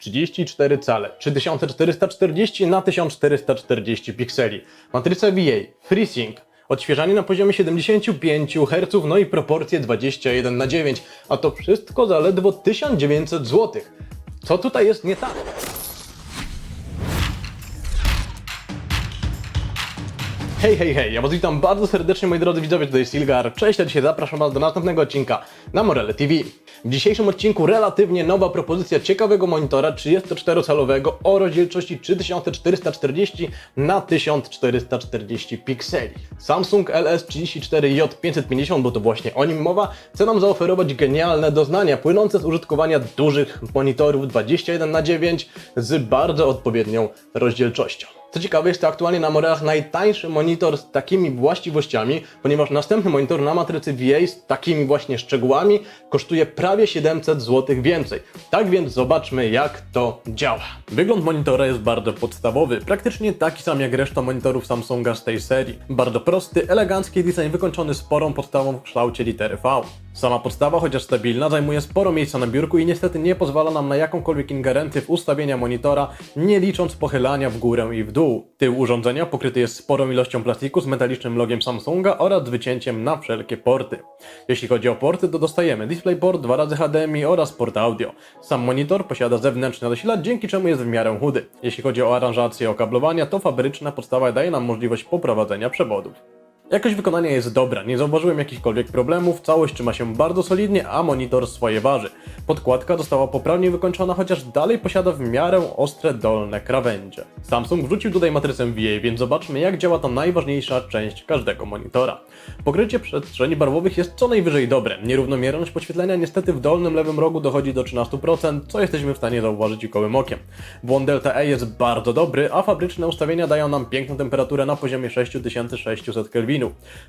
34 cale, 3440 na 1440 pikseli, matryca VA, FreeSync, odświeżanie na poziomie 75 Hz, no i proporcje 21 na 9, a to wszystko za ledwo 1900 zł. Co tutaj jest nie tak? Hej, hej, hej, ja was witam bardzo serdecznie moi drodzy widzowie, tutaj Silgar, cześć, a dzisiaj zapraszam was do następnego odcinka na Morele TV. W dzisiejszym odcinku relatywnie nowa propozycja ciekawego monitora 34-calowego o rozdzielczości 3440 na 1440 pikseli. Samsung LS34J550, bo to właśnie o nim mowa, chce nam zaoferować genialne doznania płynące z użytkowania dużych monitorów 21 na 9 z bardzo odpowiednią rozdzielczością. Co ciekawe, jest to aktualnie na Morelach najtańszy monitor z takimi właściwościami, ponieważ następny monitor na matrycy VA z takimi właśnie szczegółami kosztuje prawie 700 zł więcej. Tak więc zobaczmy, jak to działa. Wygląd monitora jest bardzo podstawowy, praktycznie taki sam jak reszta monitorów Samsunga z tej serii. Bardzo prosty, elegancki design wykończony sporą podstawą w kształcie litery V. Sama podstawa, chociaż stabilna, zajmuje sporo miejsca na biurku i niestety nie pozwala nam na jakąkolwiek ingerencję w ustawienia monitora, nie licząc pochylania w górę i w dół. Tył urządzenia pokryty jest sporą ilością plastiku z metalicznym logiem Samsunga oraz wycięciem na wszelkie porty. Jeśli chodzi o porty, to dostajemy DisplayPort, dwa razy HDMI oraz port audio. Sam monitor posiada zewnętrzny zasilacz, dzięki czemu jest w miarę chudy. Jeśli chodzi o aranżację okablowania, to fabryczna podstawa daje nam możliwość poprowadzenia przewodów. Jakość wykonania jest dobra, nie zauważyłem jakichkolwiek problemów, całość trzyma się bardzo solidnie, a monitor swoje waży. Podkładka została poprawnie wykończona, chociaż dalej posiada w miarę ostre dolne krawędzie. Samsung wrzucił tutaj matrycę VA, więc zobaczmy jak działa ta najważniejsza część każdego monitora. Pokrycie przestrzeni barwowych jest co najwyżej dobre. Nierównomierność podświetlenia niestety w dolnym lewym rogu dochodzi do 13%, co jesteśmy w stanie zauważyć gołym okiem. Błąd E jest bardzo dobry, a fabryczne ustawienia dają nam piękną temperaturę na poziomie 6600 Kelvin.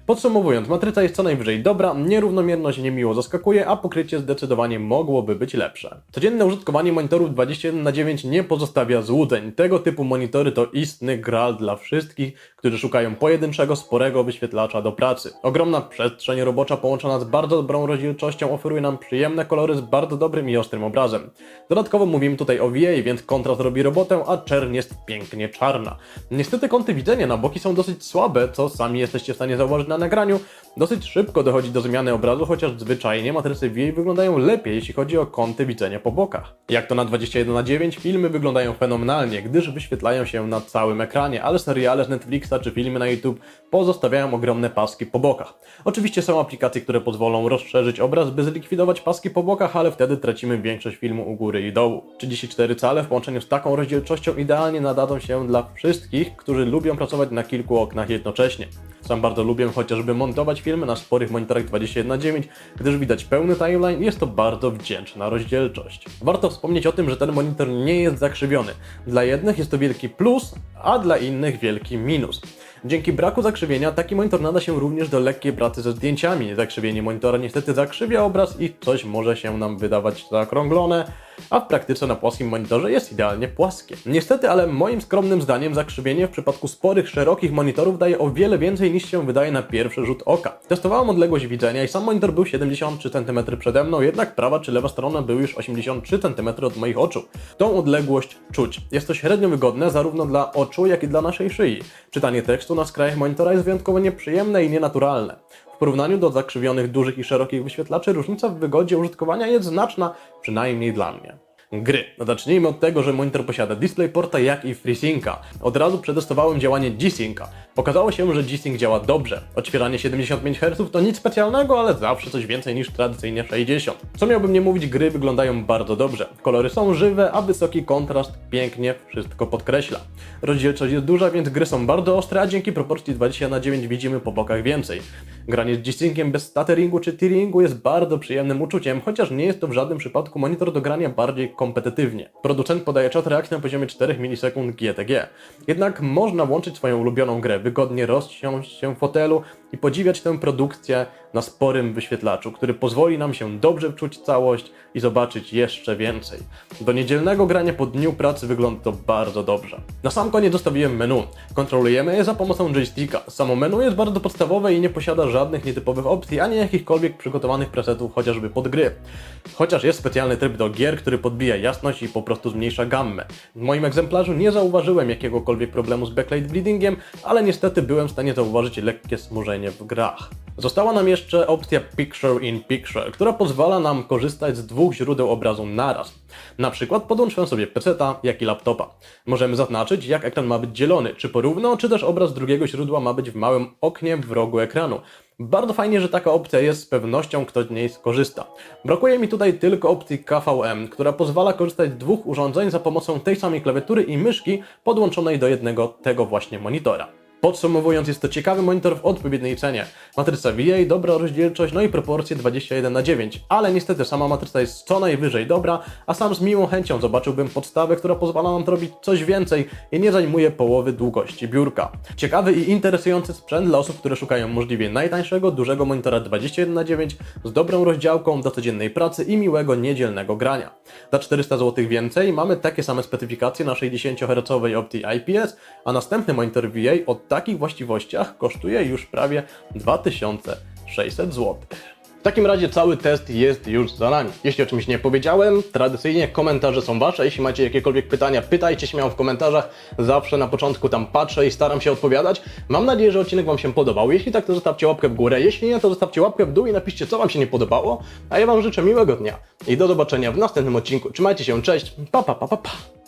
Podsumowując, matryca jest co najwyżej dobra, nierównomierność niemiło zaskakuje, a pokrycie zdecydowanie mogłoby być lepsze. Codzienne użytkowanie monitorów 21 na 9 nie pozostawia złudzeń. Tego typu monitory to istny gral dla wszystkich, którzy szukają pojedynczego, sporego wyświetlacza do pracy. Ogromna przestrzeń robocza połączona z bardzo dobrą rozdzielczością oferuje nam przyjemne kolory z bardzo dobrym i ostrym obrazem. Dodatkowo mówimy tutaj o VA, więc kontrast robi robotę, a czern jest pięknie czarna. Niestety kąty widzenia na boki są dosyć słabe, co sami jesteście w stanie zauważyć na nagraniu. Dosyć szybko dochodzi do zmiany obrazu, chociaż zwyczajnie matrycy VA wyglądają lepiej, jeśli chodzi o kąty widzenia po bokach. Jak to na 21 na 9 filmy wyglądają fenomenalnie, gdyż wyświetlają się na całym ekranie, ale seriale z Netflixa czy filmy na YouTube pozostawiają ogromne paski po bokach. Oczywiście są aplikacje, które pozwolą rozszerzyć obraz, by zlikwidować paski po bokach, ale wtedy tracimy większość filmu u góry i dołu. 34 cale w połączeniu z taką rozdzielczością idealnie nadadzą się dla wszystkich, którzy lubią pracować na kilku oknach jednocześnie. Sam bardzo lubię chociażby montować filmy na sporych monitorach 21:9, gdyż widać pełny timeline i jest to bardzo wdzięczna rozdzielczość. Warto wspomnieć o tym, że ten monitor nie jest zakrzywiony. Dla jednych jest to wielki plus, a dla innych wielki minus. Dzięki braku zakrzywienia taki monitor nada się również do lekkiej pracy ze zdjęciami. Zakrzywienie monitora niestety zakrzywia obraz i coś może się nam wydawać zaokrąglone, a w praktyce na płaskim monitorze jest idealnie płaskie. Niestety, ale moim skromnym zdaniem zakrzywienie w przypadku sporych, szerokich monitorów daje o wiele więcej niż się wydaje na pierwszy rzut oka. Testowałem odległość widzenia i sam monitor był 73 cm przede mną, jednak prawa czy lewa strona były już 83 cm od moich oczu. Tą odległość czuć. Jest to średnio wygodne zarówno dla oczu, jak i dla naszej szyi. Czytanie tekstu na skrajach monitora jest wyjątkowo nieprzyjemne i nienaturalne. Porównaniu do zakrzywionych dużych i szerokich wyświetlaczy różnica w wygodzie użytkowania jest znaczna, przynajmniej dla mnie. Gry. No zacznijmy od tego, że monitor posiada DisplayPorta jak i FreeSynca. Od razu przetestowałem działanie G-Synca. Okazało się, że G-Sync działa dobrze. Odświeżanie 75 Hz to nic specjalnego, ale zawsze coś więcej niż tradycyjnie 60. Co miałbym nie mówić, gry wyglądają bardzo dobrze. Kolory są żywe, a wysoki kontrast pięknie wszystko podkreśla. Rozdzielczość jest duża, więc gry są bardzo ostre, a dzięki proporcji 20 na 9 widzimy po bokach więcej. Granie z G-Synciem bez stutteringu czy tearingu jest bardzo przyjemnym uczuciem, chociaż nie jest to w żadnym przypadku monitor do grania bardziej kompetytywnie. Producent podaje czat reakcji na poziomie 4 milisekund GTG. Jednak można włączyć swoją ulubioną grę, wygodnie rozsiąść się w fotelu i podziwiać tę produkcję na sporym wyświetlaczu, który pozwoli nam się dobrze wczuć w całość i zobaczyć jeszcze więcej. Do niedzielnego grania po dniu pracy wygląda to bardzo dobrze. Na sam koniec zostawiłem menu. Kontrolujemy je za pomocą joysticka. Samo menu jest bardzo podstawowe i nie posiada żadnych nietypowych opcji, ani jakichkolwiek przygotowanych presetów chociażby pod gry. Chociaż jest specjalny tryb do gier, który podbija jasność i po prostu zmniejsza gammę. W moim egzemplarzu nie zauważyłem jakiegokolwiek problemu z backlight bleedingiem, ale niestety byłem w stanie zauważyć lekkie smużenie w grach. Została nam jeszcze opcja Picture in Picture, która pozwala nam korzystać z dwóch źródeł obrazu naraz. Na przykład podłączyłem sobie peceta, jak i laptopa. Możemy zaznaczyć, jak ekran ma być dzielony, czy porówno, czy też obraz drugiego źródła ma być w małym oknie w rogu ekranu. Bardzo fajnie, że taka opcja jest, z pewnością ktoś z niej skorzysta. Brakuje mi tutaj tylko opcji KVM, która pozwala korzystać z dwóch urządzeń za pomocą tej samej klawiatury i myszki podłączonej do jednego tego właśnie monitora. Podsumowując, jest to ciekawy monitor w odpowiedniej cenie. Matryca VA, dobra rozdzielczość, no i proporcje 21 na 9 ale niestety sama matryca jest co najwyżej dobra, a sam z miłą chęcią zobaczyłbym podstawę, która pozwala nam robić coś więcej i nie zajmuje połowy długości biurka. Ciekawy i interesujący sprzęt dla osób, które szukają możliwie najtańszego, dużego monitora 21 na 9 z dobrą rozdziałką do codziennej pracy i miłego niedzielnego grania. Za 400 zł więcej mamy takie same specyfikacje na 60 Hz optii IPS, a następny monitor VA o takich właściwościach kosztuje już prawie 2600 zł. W takim razie cały test jest już za nami. Jeśli o czymś nie powiedziałem, tradycyjnie komentarze są wasze. Jeśli macie jakiekolwiek pytania, pytajcie śmiało w komentarzach. Zawsze na początku tam patrzę i staram się odpowiadać. Mam nadzieję, że odcinek wam się podobał. Jeśli tak, to zostawcie łapkę w górę. Jeśli nie, to zostawcie łapkę w dół i napiszcie, co wam się nie podobało. A ja wam życzę miłego dnia i do zobaczenia w następnym odcinku. Trzymajcie się, cześć, pa pa pa pa pa.